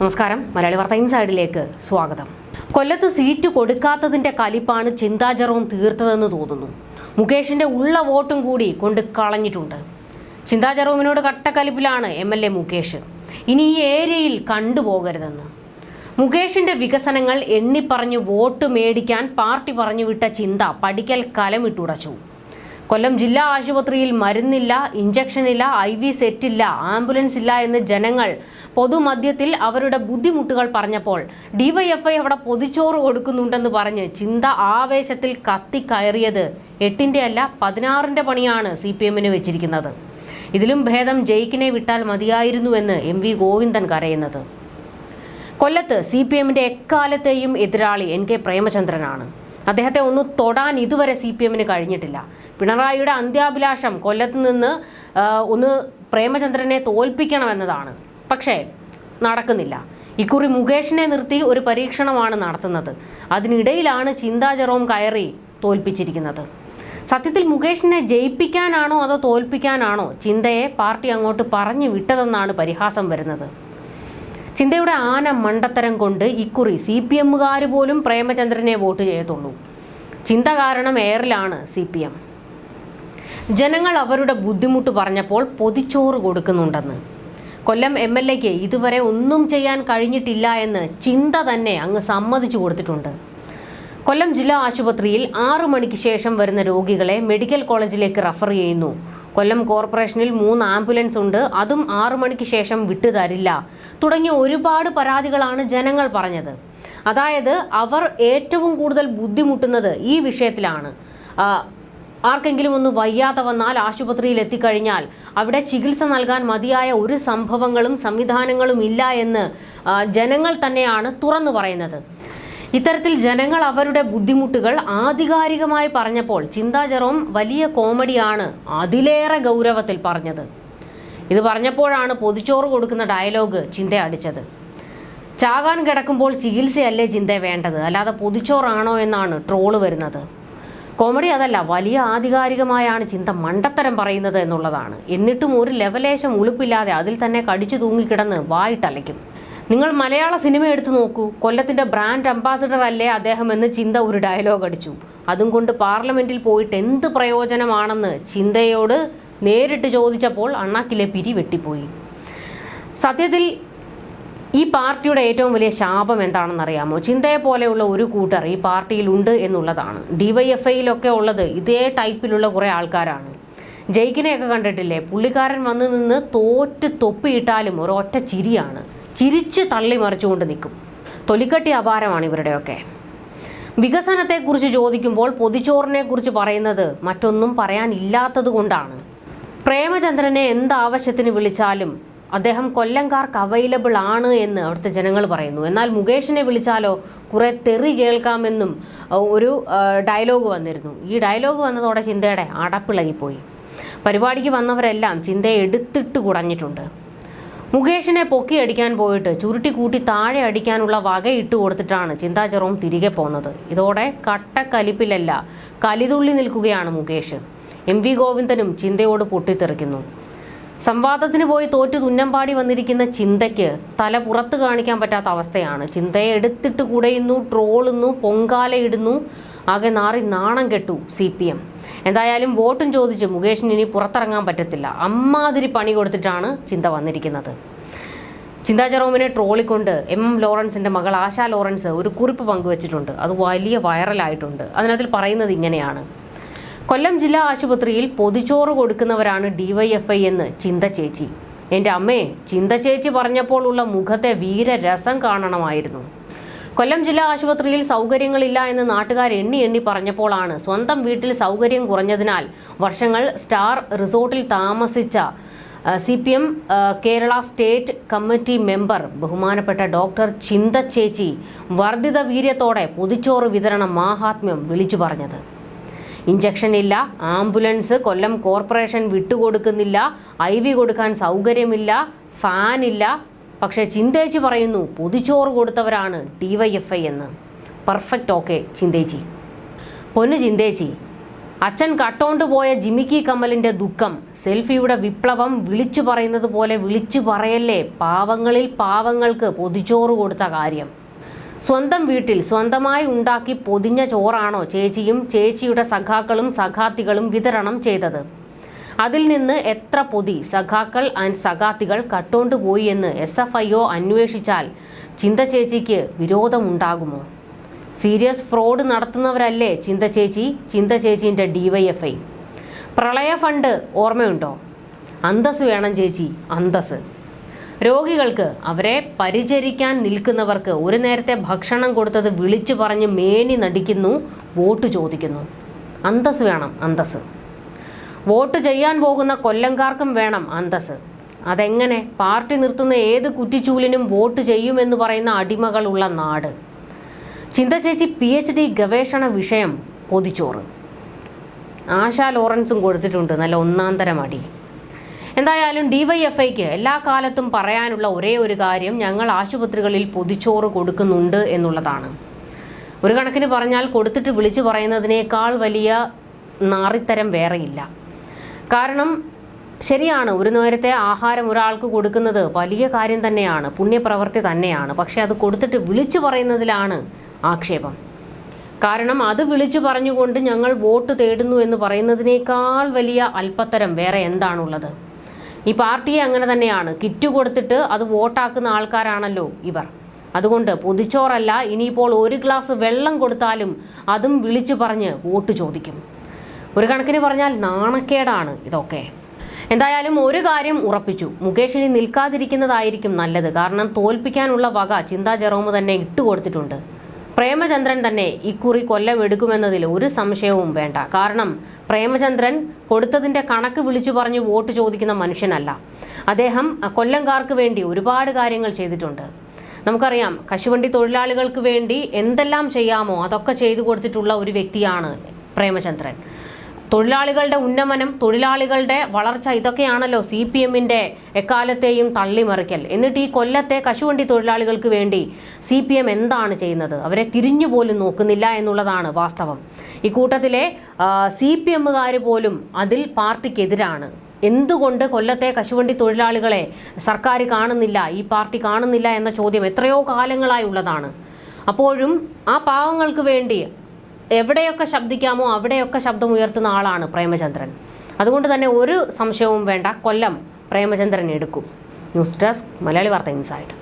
നമസ്കാരം. മലയാളി വാർത്ത ഇൻസൈഡിലേക്ക് സ്വാഗതം. കൊല്ലത്ത് സീറ്റ് കൊടുക്കാത്തതിന്റെ കലിപ്പാണ് ചിന്താജറവും ജെറോം തീർത്തതെന്ന് തോന്നുന്നു. മുകേഷിന്റെ ഉള്ള വോട്ടും കൂടി കൊണ്ട് കളഞ്ഞിട്ടുണ്ട്. ചിന്താ ജെറോമിനോട് കട്ടക്കലിപ്പിലാണ് എം എൽ എ മുകേഷ്. ഇനി ഈ ഏരിയയിൽ കണ്ടുപോകരുതെന്ന്. മുകേഷിന്റെ വികസനങ്ങൾ എണ്ണിപ്പറഞ്ഞ് വോട്ട് മേടിക്കാൻ പാർട്ടി പറഞ്ഞുവിട്ട ചിന്ത പഠിക്കൽ കലമിട്ടുടച്ചു കൊല്ലം ജില്ലാ ആശുപത്രിയിൽ മരുന്നില്ല ഇഞ്ചക്ഷൻ ഇല്ല ഐ വി സെറ്റില്ല ആംബുലൻസ് ഇല്ല എന്ന് ജനങ്ങൾ പൊതുമധ്യത്തിൽ അവരുടെ ബുദ്ധിമുട്ടുകൾ പറഞ്ഞപ്പോൾ ഡിവൈഎഫ്ഐ അവിടെ പൊതിച്ചോറ് കൊടുക്കുന്നുണ്ടെന്ന് പറഞ്ഞ് ചിന്ത ആവേശത്തിൽ കത്തിക്കയറിയത് എട്ടിന്റെ അല്ല പതിനാറിന്റെ പണിയാണ് സി പി എമ്മിന് വെച്ചിരിക്കുന്നത്. ഇതിലും ഭേദം ജയിക്കിനെ വിട്ടാൽ മതിയായിരുന്നുവെന്ന് എം വി ഗോവിന്ദൻ കരയുന്നത്. കൊല്ലത്ത് സി പി എമ്മിന്റെ എക്കാലത്തെയും എതിരാളി എൻ കെ പ്രേമചന്ദ്രനാണ്. അദ്ദേഹത്തെ ഒന്ന് തൊടാൻ ഇതുവരെ സി പി എമ്മിന് കഴിഞ്ഞിട്ടില്ല. പിണറായിയുടെ അന്ത്യാഭിലാഷം കൊല്ലത്ത് നിന്ന് ഒന്ന് പ്രേമചന്ദ്രനെ തോൽപ്പിക്കണമെന്നതാണ്. പക്ഷേ നടക്കുന്നില്ല. ഇക്കുറി മുകേഷിനെ നിർത്തി ഒരു പരീക്ഷണമാണ് നടത്തുന്നത്. അതിനിടയിലാണ് ചിന്താ ജെറോം കയറി തോൽപ്പിച്ചിരിക്കുന്നത്. സത്യത്തിൽ മുകേഷിനെ ജയിപ്പിക്കാനാണോ അതോ തോൽപ്പിക്കാനാണോ ചിന്തയെ പാർട്ടി അങ്ങോട്ട് പറഞ്ഞു വിട്ടതെന്നാണ് പരിഹാസം വരുന്നത്. ചിന്തയുടെ ആന മണ്ടത്തരം കൊണ്ട് ഇക്കുറി സി പി എമ്മുകാർ പോലും പ്രേമചന്ദ്രനെ വോട്ട് ചെയ്യത്തുള്ളൂ. ചിന്ത കാരണം എയറിലാണ് സി പി എം. ജനങ്ങൾ അവരുടെ ബുദ്ധിമുട്ട് പറഞ്ഞപ്പോൾ പൊതിച്ചോറ് കൊടുക്കുന്നുണ്ടെന്ന്. കൊല്ലം എം എൽ എക്ക് ഇതുവരെ ഒന്നും ചെയ്യാൻ കഴിഞ്ഞിട്ടില്ല എന്ന് ചിന്ത തന്നെ അങ്ങ് സമ്മതിച്ചു കൊടുത്തിട്ടുണ്ട്. കൊല്ലം ജില്ലാ ആശുപത്രിയിൽ ആറു മണിക്ക് ശേഷം വരുന്ന രോഗികളെ മെഡിക്കൽ കോളേജിലേക്ക് റഫർ ചെയ്യുന്നു. കൊല്ലം കോർപ്പറേഷനിൽ മൂന്ന് ആംബുലൻസ് ഉണ്ട് അതും ആറു മണിക്ക് ശേഷം വിട്ടുതരില്ല തുടങ്ങിയ ഒരുപാട് പരാതികളാണ് ജനങ്ങൾ പറഞ്ഞത്. അതായത് അവർ ഏറ്റവും കൂടുതൽ ബുദ്ധിമുട്ടുന്നത് ഈ വിഷയത്തിലാണ്. ആർക്കെങ്കിലും ഒന്ന് വയ്യാതെ വന്നാൽ ആശുപത്രിയിൽ എത്തിക്കഴിഞ്ഞാൽ അവിടെ ചികിത്സ നൽകാൻ മതിയായ ഒരു സംഭവങ്ങളും സംവിധാനങ്ങളും ഇല്ല എന്ന് ജനങ്ങൾ തന്നെയാണ് തുറന്നു പറയുന്നത്. ഇത്തരത്തിൽ ജനങ്ങൾ അവരുടെ ബുദ്ധിമുട്ടുകൾ ആധികാരികമായി പറഞ്ഞപ്പോൾ ചിന്താ വലിയ കോമഡിയാണ് അതിലേറെ ഗൗരവത്തിൽ പറഞ്ഞത്. ഇത് പറഞ്ഞപ്പോഴാണ് പൊതിച്ചോറ് കൊടുക്കുന്ന ഡയലോഗ് ചിന്ത അടിച്ചത്. ചാകാൻ കിടക്കുമ്പോൾ ചികിത്സയല്ലേ ചിന്ത വേണ്ടത്? അല്ലാതെ പൊതിച്ചോറാണോ എന്നാണ് ട്രോൾ വരുന്നത്. കോമഡി അതല്ല വലിയ ആധികാരികമായാണ് ചിന്ത മണ്ടത്തരം പറയുന്നത് എന്നുള്ളതാണ്. എന്നിട്ടും ഒരു ലെവലേശം ഉളുപ്പില്ലാതെ അതിൽ തന്നെ കടിച്ചു തൂങ്ങിക്കിടന്ന് വായിട്ടലയ്ക്കും. നിങ്ങൾ മലയാള സിനിമ എടുത്തു നോക്കൂ. കൊല്ലത്തിന്റെ ബ്രാൻഡ് അംബാസിഡർ അല്ലേ അദ്ദേഹം എന്ന് ചിന്ത ഒരു ഡയലോഗ് അടിച്ചു. അതും കൊണ്ട് പാർലമെന്റിൽ പോയിട്ട് എന്ത് പ്രയോജനമാണെന്ന് ചിന്തയോട് നേരിട്ട് ചോദിച്ചപ്പോൾ അണ്ണാക്കിലെ പിരി വെട്ടിപ്പോയി. സത്യത്തിൽ ഈ പാർട്ടിയുടെ ഏറ്റവും വലിയ ശാപം എന്താണെന്നറിയാമോ? ചിന്തയെ പോലെയുള്ള ഒരു കൂട്ടർ ഈ പാർട്ടിയിലുണ്ട് എന്നുള്ളതാണ്. ഡിവൈഎഫ്ഐയിലൊക്കെ ഉള്ളത് ഇതേ ടൈപ്പിലുള്ള കുറേ ആൾക്കാരാണ്. ജയിക്കിനെയൊക്കെ കണ്ടിട്ടില്ലേ? പുള്ളിക്കാരൻ വന്ന് നിന്ന് തോറ്റ് തൊപ്പിയിട്ടാലും ഒറ്റ ചിരിയാണ്. ചിരിച്ച് തള്ളി മറിച്ചുകൊണ്ട് നിൽക്കും. തൊലിക്കട്ടി അപാരമാണ് ഇവരുടെയൊക്കെ. വികസനത്തെക്കുറിച്ച് ചോദിക്കുമ്പോൾ പൊതിച്ചോറിനെക്കുറിച്ച് പറയുന്നത് മറ്റൊന്നും പറയാനില്ലാത്തത് കൊണ്ടാണ് പ്രേമചന്ദ്രനെ എന്ത് ആവശ്യത്തിന് വിളിച്ചാലും അദ്ദേഹം കൊല്ലംകാർക്ക് അവൈലബിൾ ആണ് എന്ന് അവിടുത്തെ ജനങ്ങൾ പറയുന്നു. എന്നാൽ മുകേഷിനെ വിളിച്ചാലോ കുറെ തെറി കേൾക്കാമെന്നും ഒരു ഡയലോഗ് വന്നിരുന്നു. ഈ ഡയലോഗ് വന്നതോടെ ചിന്തയുടെ അടപ്പിളകിപ്പോയി. പരിപാടിക്ക് വന്നവരെല്ലാം ചിന്തയെ എടുത്തിട്ട് കുടഞ്ഞിട്ടുണ്ട്. മുകേഷിനെ പൊക്കിയടിക്കാൻ പോയിട്ട് ചുരുട്ടി കൂട്ടി താഴെ അടിക്കാനുള്ള വക ഇട്ട് കൊടുത്തിട്ടാണ് ചിന്താ ജെറോം തിരികെ പോന്നത്. ഇതോടെ കട്ടക്കലിപ്പിലല്ല കലിതുള്ളി നിൽക്കുകയാണ് മുകേഷ്. എം വി ഗോവിന്ദനും ചിന്തയോട് പൊട്ടിത്തെറിക്കുന്നു. സംവാദത്തിന് പോയി തോറ്റു തുന്നമ്പാടി വന്നിരിക്കുന്ന ചിന്തയ്ക്ക് തല പുറത്ത് കാണിക്കാൻ പറ്റാത്ത അവസ്ഥയാണ്. ചിന്തയെ എടുത്തിട്ട് കുടയുന്നു ട്രോളുന്നു പൊങ്കാലയിടുന്നു ആകെ നാറി നാണം കെട്ടു സി പി എം. എന്തായാലും വോട്ടും ചോദിച്ച് മുകേഷിന് ഇനി പുറത്തിറങ്ങാൻ പറ്റത്തില്ല. അമ്മാതിരി പണി കൊടുത്തിട്ടാണ് ചിന്ത വന്നിരിക്കുന്നത്. ചിന്താ ജെറോമിനെ ട്രോളിക്കൊണ്ട് എം ലോറൻസിന്റെ മകൾ ആശാ ലോറൻസ് ഒരു കുറിപ്പ് പങ്കുവച്ചിട്ടുണ്ട്. അത് വലിയ വൈറലായിട്ടുണ്ട്. അതിനകത്തിൽ പറയുന്നത് ഇങ്ങനെയാണ്. കൊല്ലം ജില്ലാ ആശുപത്രിയിൽ പൊതിച്ചോറ് കൊടുക്കുന്നവരാണ് ഡിവൈഎഫ്ഐ എന്ന് ചിന്ത ചേച്ചി. എന്റെ അമ്മേ ചിന്ത ചേച്ചി പറഞ്ഞപ്പോൾ ഉള്ള മുഖത്തെ വീരരസം കാണണമായിരുന്നു. കൊല്ലം ജില്ലാ ആശുപത്രിയിൽ സൗകര്യങ്ങളില്ല എന്ന് നാട്ടുകാർ എണ്ണി എണ്ണി പറഞ്ഞപ്പോഴാണ് സ്വന്തം വീട്ടിൽ സൗകര്യം കുറഞ്ഞതിനാൽ വർഷങ്ങൾ സ്റ്റാർ റിസോർട്ടിൽ താമസിച്ച C P M Kerala state committee member ബഹുമാനപ്പെട്ട ഡോക്ടർ ചിന്ത ചേച്ചി വർദ്ധിത വീര്യത്തോടെ പൊതിച്ചോറ് വിതരണ മാഹാത്മ്യം വിളിച്ചു പറഞ്ഞത്. ഇഞ്ചക്ഷൻ ഇല്ല. ആംബുലൻസ് കൊല്ലം കോർപ്പറേഷൻ വിട്ടുകൊടുക്കുന്നില്ല. ഐ വി കൊടുക്കാൻ സൗകര്യമില്ല. ഫാനില്ല പക്ഷേ ചിന്തേച്ചി പറയുന്നു പൊതിച്ചോറ് കൊടുത്തവരാണ് ഡി വൈ എഫ് ഐ എന്ന്. പെർഫെക്റ്റ് ഓക്കെ ചിന്തേച്ചി. പൊന്നു ചിന്തേച്ചി അച്ഛൻ കട്ടോണ്ട് പോയ ജിമിക്കി കമ്മലിന്റെ ദുഃഖം. സെൽഫിയുടെ വിപ്ലവം വിളിച്ചു പറയുന്നത് പോലെ വിളിച്ചു പറയല്ലേ? പാവങ്ങളിൽ പാവങ്ങൾക്ക് പൊതിച്ചോറ് കൊടുത്ത കാര്യം. സ്വന്തം വീട്ടിൽ സ്വന്തമായി ഉണ്ടാക്കി പൊതിഞ്ഞ ചോറാണോ ചേച്ചിയും ചേച്ചിയുടെ സഖാക്കളും സഖാത്തികളും വിതരണം ചെയ്തത്. അതിൽ നിന്ന് എത്ര പൊതി സഖാക്കൾ ആൻഡ് സഖാത്തികൾ കട്ടോണ്ടുപോയി എന്ന് എസ് എഫ് ഐ ഒ അന്വേഷിച്ചാൽ ചിന്ത ചേച്ചിക്ക് വിരോധമുണ്ടാകുമോ? സീരിയസ് ഫ്രോഡ് നടത്തുന്നവരല്ലേ ചിന്ത ചേച്ചി? ചിന്ത ചേച്ചീന്റെ ഡിവൈഎഫ്ഐ പ്രളയ ഫണ്ട് ഓർമ്മയുണ്ടോ? അന്തസ് വേണം ചേച്ചി അന്തസ് രോഗികൾക്ക് അവരെ പരിചരിക്കാൻ നിൽക്കുന്നവർക്ക് ഒരു നേരത്തെ ഭക്ഷണം കൊടുത്തത് വിളിച്ചു പറഞ്ഞ് മേനി നടിക്കുന്നു വോട്ട് ചോദിക്കുന്നു. അന്തസ് വേണം അന്തസ് വോട്ട് ചെയ്യാൻ പോകുന്ന കൊല്ലംകാർക്കും വേണം അന്തസ് അതെങ്ങനെ? പാർട്ടി നിർത്തുന്ന ഏത് കുറ്റിച്ചൂലിനും വോട്ട് ചെയ്യുമെന്ന് പറയുന്ന അടിമകളുള്ള നാട്. ചിന്തചേച്ചി പി എച്ച് ഡി ഗവേഷണ വിഷയം പൊതിച്ചോറ്. ആശാ ലോറൻസും കൊടുത്തിട്ടുണ്ട്. നല്ല ഒന്നാം അടി. എന്തായാലും ഡിവൈഎഫ്ഐക്ക് എല്ലാ കാലത്തും പറയാനുള്ള ഒരേ ഒരു കാര്യം ഞങ്ങൾ ആശുപത്രികളിൽ പൊതിച്ചോറ് കൊടുക്കുന്നുണ്ട് എന്നുള്ളതാണ്. ഒരു കണക്കിന് പറഞ്ഞാൽ കൊടുത്തിട്ട് വിളിച്ചു പറയുന്നതിനേക്കാൾ വലിയ നാറിത്തരം വേറെയില്ല. കാരണം ശരിയാണ് ഒരു നേരത്തെ ആഹാരം ഒരാൾക്ക് കൊടുക്കുന്നത് വലിയ കാര്യം തന്നെയാണ് പുണ്യപ്രവൃത്തി തന്നെയാണ് പക്ഷേ അത് കൊടുത്തിട്ട് വിളിച്ചു പറയുന്നതിലാണ് ആക്ഷേപം. കാരണം അത് വിളിച്ചു പറഞ്ഞുകൊണ്ട് ഞങ്ങൾ വോട്ട് തേടുന്നു എന്ന് പറയുന്നതിനേക്കാൾ വലിയ അല്പത്തരം വേറെ എന്താണുള്ളത്? ഈ പാർട്ടിയെ അങ്ങനെ തന്നെയാണ്. കിറ്റ് കൊടുത്തിട്ട് അത് വോട്ടാക്കുന്ന ആൾക്കാരാണല്ലോ ഇവർ. അതുകൊണ്ട് പൊതിച്ചോറല്ല ഇനിയിപ്പോൾ ഒരു ഗ്ലാസ് വെള്ളം കൊടുത്താലും അതും വിളിച്ചു പറഞ്ഞ് വോട്ട് ചോദിക്കും. ഒരു കണക്കിന് പറഞ്ഞാൽ നാണക്കേടാണ് ഇതൊക്കെ. എന്തായാലും ഒരു കാര്യം ഉറപ്പിച്ചു. മുകേഷ് ഇനി നിൽക്കാതിരിക്കുന്നതായിരിക്കും നല്ലത്. കാരണം തോൽപ്പിക്കാനുള്ള വക ചിന്താ ജെറോമ് തന്നെ ഇട്ടുകൊടുത്തിട്ടുണ്ട് പ്രേമചന്ദ്രൻ തന്നെ ഇക്കുറി കൊല്ലം എടുക്കുമെന്നതിൽ ഒരു സംശയവും വേണ്ട. കാരണം പ്രേമചന്ദ്രൻ കൊടുത്തതിന്റെ കണക്ക് വിളിച്ചു പറഞ്ഞ് വോട്ട് ചോദിക്കുന്ന മനുഷ്യനല്ല. അദ്ദേഹം കൊല്ലംകാർക്ക് വേണ്ടി ഒരുപാട് കാര്യങ്ങൾ ചെയ്തിട്ടുണ്ട്. നമുക്കറിയാം കശുവണ്ടി തൊഴിലാളികൾക്ക് വേണ്ടി എന്തെല്ലാം ചെയ്യാമോ അതൊക്കെ ചെയ്തു കൊടുത്തിട്ടുള്ള ഒരു വ്യക്തിയാണ് പ്രേമചന്ദ്രൻ. തൊഴിലാളികളുടെ ഉന്നമനം തൊഴിലാളികളുടെ വളർച്ച ഇതൊക്കെയാണല്ലോ സി പി എമ്മിന്റെ എക്കാലത്തെയും തള്ളിമറിക്കൽ. എന്നിട്ട് ഈ കൊല്ലത്തെ കശുവണ്ടി തൊഴിലാളികൾക്ക് വേണ്ടി സി പി എം എന്താണ് ചെയ്യുന്നത്? അവരെ തിരിഞ്ഞു പോലും നോക്കുന്നില്ല എന്നുള്ളതാണ് വാസ്തവം. ഇക്കൂട്ടത്തിലെ സി പി എമ്മുകാർ പോലും അതിൽ പാർട്ടിക്കെതിരാണ്. എന്തുകൊണ്ട് കൊല്ലത്തെ കശുവണ്ടി തൊഴിലാളികളെ സർക്കാർ കാണുന്നില്ല ഈ പാർട്ടി കാണുന്നില്ല എന്ന ചോദ്യം എത്രയോ കാലങ്ങളായി ഉള്ളതാണ്. അപ്പോഴും ആ പാവങ്ങൾക്ക് വേണ്ടി എവിടെയൊക്കെ ശബ്ദിക്കാമോ അവിടെയൊക്കെ ശബ്ദം ഉയർത്തുന്ന ആളാണ് പ്രേമചന്ദ്രൻ. അതുകൊണ്ട് തന്നെ ഒരു സംശയവും വേണ്ട കൊല്ലം പ്രേമചന്ദ്രൻ എടുക്കും. ന്യൂസ് ഡെസ്ക് മലയാളി വാർത്ത ഇൻസൈഡ്.